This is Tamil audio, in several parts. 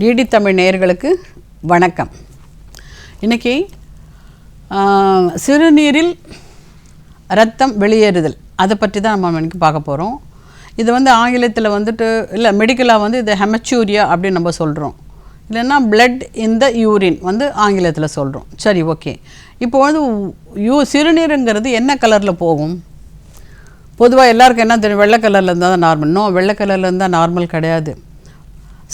டிடி தமிழ் நேயர்களுக்கு வணக்கம். இன்னைக்கு சிறுநீரில் ரத்தம் வெளியேறுதல். அதை பற்றி தான் நம்ம இன்னைக்கு பார்க்க போகிறோம் இது வந்து ஆங்கிலத்தில் வந்துட்டு இல்லை மெடிக்கலாக வந்து இது ஹெமச்சூரியா அப்படின்னு நம்ம சொல்கிறோம் இல்லைன்னா பிளட் இன் த யூரின் வந்து ஆங்கிலத்தில் சொல்கிறோம் சரி ஓகே இப்போ வந்து யூ சிறுநீருங்கிறது என்ன கலரில் போகும்? பொதுவாக எல்லாருக்கும் என்ன தெரியும்? வெள்ளை கலரில் இருந்தால் தான் நார்மல் நோ வெள்ளை கலரில் இருந்தால் நார்மல் கிடையாது.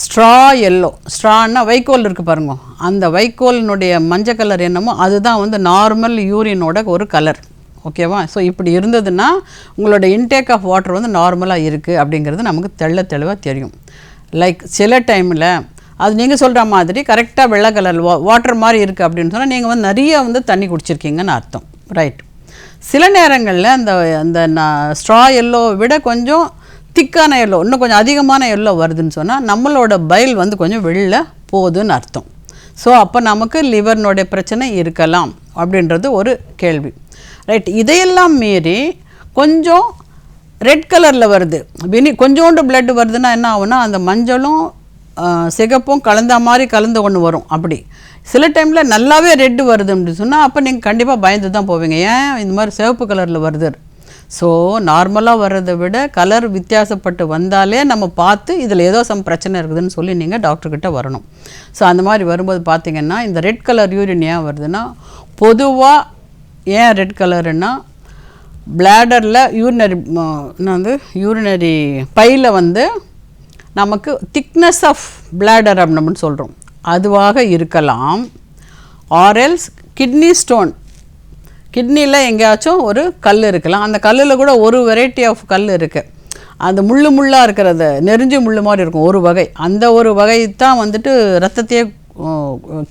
ஸ்ட்ரா எல்லோ ஸ்ட்ரான்னா வைக்கோல் இருக்குது பாருங்க. அந்த வைக்கோலினுடைய மஞ்சள் கலர் என்னமோ அதுதான் வந்து நார்மல் யூரினோட ஒரு கலர் ஓகேவா ஸோ இப்படி இருந்ததுன்னா உங்களோட இன்டேக் ஆஃப் வாட்டர் வந்து நார்மலாக இருக்குது அப்படிங்கிறது நமக்கு தெள்ள தெளிவாக தெரியும். லைக் சில டைமில் அது நீங்கள் சொல்கிற மாதிரி கரெக்டாக வெள்ளை கலர் வா வாட்டர் மாதிரி இருக்குது அப்படின்னு சொன்னால் நீங்கள் வந்து நிறைய வந்து தண்ணி குடிச்சிருக்கீங்கன்னு அர்த்தம். ரைட் சில நேரங்களில் அந்த அந்த ஸ்ட்ரா எல்லோ விட கொஞ்சம் திக்கான எல்லோ இன்னும் கொஞ்சம் அதிகமான எல்லோ வருதுன்னு சொன்னால் நம்மளோட பயில் வந்து கொஞ்சம் வெளில போகுதுன்னு அர்த்தம். ஸோ அப்போ நமக்கு லிவர்னுடைய பிரச்சனை இருக்கலாம் அப்படின்றது ஒரு கேள்வி. ரைட் இதையெல்லாம் மீறி கொஞ்சம் ரெட் கலரில் வருது. வினி கொஞ்சோண்டு பிளட் வருதுன்னா என்ன ஆகுனா அந்த மஞ்சளும் சிகப்பும் கலந்த மாதிரி கலந்து ஒன்று வரும் அப்படி. சில டைமில் நல்லாவே ரெட்டு வருது அப்படின்னு சொன்னால் அப்போ நீங்கள் கண்டிப்பாக பயந்து தான் போவீங்க. ஏன்? இந்த மாதிரி சிவப்பு கலரில் வருது. ஸோ நார்மலாக வர்றதை விட கலர் வித்தியாசப்பட்டு வந்தாலே நம்ம பார்த்து இதில் ஏதோ சம் பிரச்சனை இருக்குதுன்னு சொல்லி நீங்கள் டாக்டர்கிட்ட வரணும். ஸோ அந்த மாதிரி வரும்போது பார்த்தீங்கன்னா இந்த ரெட் கலர் யூரின் ஏன் வருதுன்னா பொதுவாக ஏன் ரெட் கலருன்னா பிளாடரில் யூரினரி வந்து யூரினரி பையில் வந்து நமக்கு திக்னஸ் ஆஃப் பிளாடர் அப்படின்னு சொல்கிறோம் அதுவாக இருக்கலாம். ஆர்எல்ஸ் கிட்னி ஸ்டோன் கிட்னியில் எங்கேயாச்சும் ஒரு கல் இருக்கலாம். அந்த கல்லில் கூட ஒரு வெரைட்டி ஆஃப் கல் இருக்குது அந்த முள்ளு முள்ளாக இருக்கிறது நெறிஞ்சு முள்ளு மாதிரி இருக்கும் ஒரு வகை. அந்த ஒரு வகை தான் வந்துட்டு ரத்தத்தையே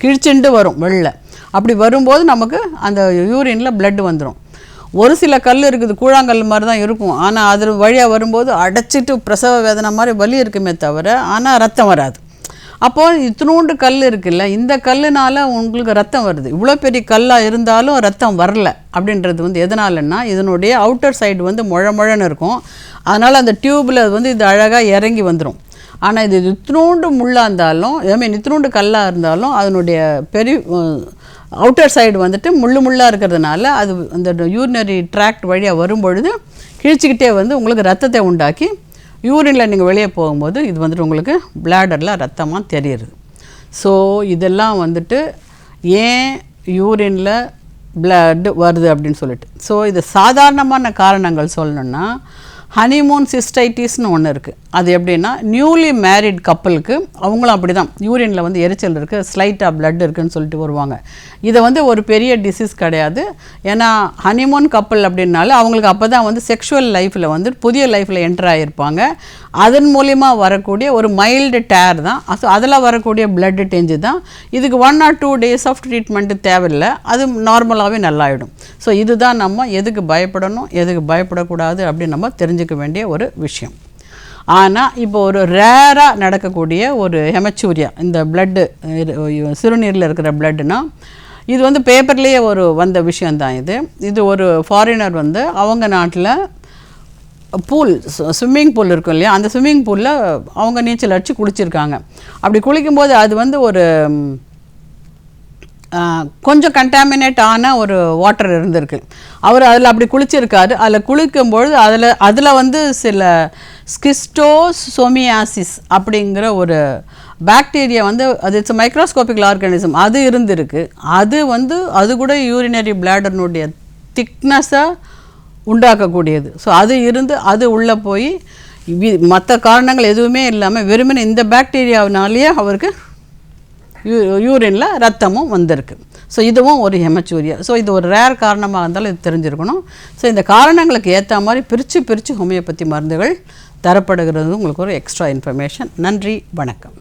கிழிச்சுண்டு வரும் வெளில. அப்படி வரும்போது நமக்கு அந்த யூரினில் ப்ளட் வந்துடும் ஒரு சில கல் இருக்குது கூழாங்கல் மாதிரி தான் இருக்கும். ஆனால் அது வழியாக வரும்போது அடைச்சிட்டு பிரசவ வேதனை மாதிரி வலி இருக்குமே தவிர ஆனால் ரத்தம் வராது. அப்போது இத்தினூண்டு கல் இருக்குல்ல இந்த கல்லுனால உங்களுக்கு ரத்தம் வருது. இவ்வளோ பெரிய கல்லாக இருந்தாலும் ரத்தம் வரல அப்படின்றது வந்து எதனாலன்னா இதனுடைய அவுட்டர் சைடு வந்து முழ முழன்னு இருக்கும். அதனால் அந்த டியூப்பில் வந்து இது அழகாக இறங்கி வந்துடும் ஆனால் இது இத்தினூண்டு முள்ளாக இருந்தாலும் ஐ மீன் இத்தினூண்டு கல்லாக இருந்தாலும் அதனுடைய பெரிய அவுட்டர் சைடு வந்துட்டு முள்ளு முள்ளாக இருக்கிறதுனால அது அந்த யூரினரி ட்ராக்ட் வழியாக வரும்பொழுது கிழிச்சிக்கிட்டே வந்து உங்களுக்கு ரத்தத்தை உண்டாக்கி யூரினில் நீங்கள் வெளியே போகும்போது இது வந்துட்டு உங்களுக்கு பிளாடரில் ரத்தமாக தெரியுது. ஸோ இதெல்லாம் வந்துட்டு ஏன் யூரினில் பிளட் வருது அப்படின்னு சொல்லிட்டு. ஸோ இது சாதாரணமான காரணங்கள் சொல்லணுன்னா ஹனிமூன் சிஸ்டைட்டிஸ்னு ஒன்று இருக்குது அது எப்படின்னா நியூலி மேரிட் கப்பலுக்கு அவங்களும் அப்படி தான் யூரினில் வந்து எரிச்சல் இருக்குது ஸ்லைட்டாக பிளட் இருக்குதுன்னு சொல்லிட்டு வருவாங்க. இதை வந்து ஒரு பெரிய டிசீஸ் கிடையாது. ஏன்னா ஹனிமூன் கப்பல் அப்படின்னால அவங்களுக்கு அப்போ தான் வந்து செக்ஷுவல் லைஃப்பில் வந்து புதிய லைஃப்பில் என்டர் ஆகியிருப்பாங்க அதன் மூலிமா வரக்கூடிய ஒரு மைல்டு டேர் தான். ஸோ அதில் வரக்கூடிய பிளட் டெஞ்சு தான். இதுக்கு one or two days of treatment தேவையில்லை. அது நார்மலாகவே நல்லாயிடும். ஸோ இதுதான் நம்ம எதுக்கு பயப்படணும் எதுக்கு பயப்படக்கூடாது அப்படின்னு நம்ம தெரிஞ்சுக்க வேண்டிய ஒரு விஷயம். ஆனால் இப்போ ஒரு ரேராக நடக்கக்கூடிய ஒரு ஹெமச்சூரியா இந்த பிளட்டு சிறுநீரில் இருக்கிற பிளட்டுனா இது வந்து பேப்பர்லேயே ஒரு வந்த விஷயந்தான் இது. இது ஒரு ஃபாரினர் வந்து அவங்க நாட்டில் பூல் ஸ்விம்மிங் பூல் இருக்கும் இல்லையா? அந்த ஸ்விம்மிங் பூலில் அவங்க நீச்சல் அடித்து குளிச்சிருக்காங்க. அப்படி குளிக்கும்போது அது வந்து ஒரு கொஞ்சம் கண்டாமினேட் ஆன ஒரு வாட்டர் இருந்திருக்கு. அவர் அதில் அப்படி குளிச்சிருக்காரு. அதில் குளிக்கும்பொழுது அதில் அதில் வந்து சில ஸ்கிஸ்டோசோமியாசிஸ் அப்படிங்கிற ஒரு பாக்டீரியா வந்து அது இட்ஸ் மைக்ரோஸ்கோபிக் ஆர்கானிசம் அது இருந்திருக்கு. அது வந்து அது கூட யூரினரி பிளாடர்னுடைய திக்னஸை உண்டாக்கக்கூடியது. ஸோ அது இருந்து அது உள்ளே போய் மற்ற காரணங்கள் எதுவுமே இல்லாமல் வெறுமனே இந்த பாக்டீரியாவினாலேயே அவருக்கு யூ யூரினில் ரத்தமும் வந்திருக்கு. ஸோ இதுவும் ஒரு ஹெமச்சூரியா ஸோ இது ஒரு ரேர் காரணமாக இருந்தாலும் இது தெரிஞ்சிருக்கணும். ஸோ இந்த காரணங்களுக்கு ஏற்ற மாதிரி பிரித்து பிரித்து ஹோமியோபதி மருந்துகள் தரப்படுகிறது. உங்களுக்கு ஒரு எக்ஸ்ட்ரா இன்ஃபர்மேஷன் நன்றி வணக்கம்.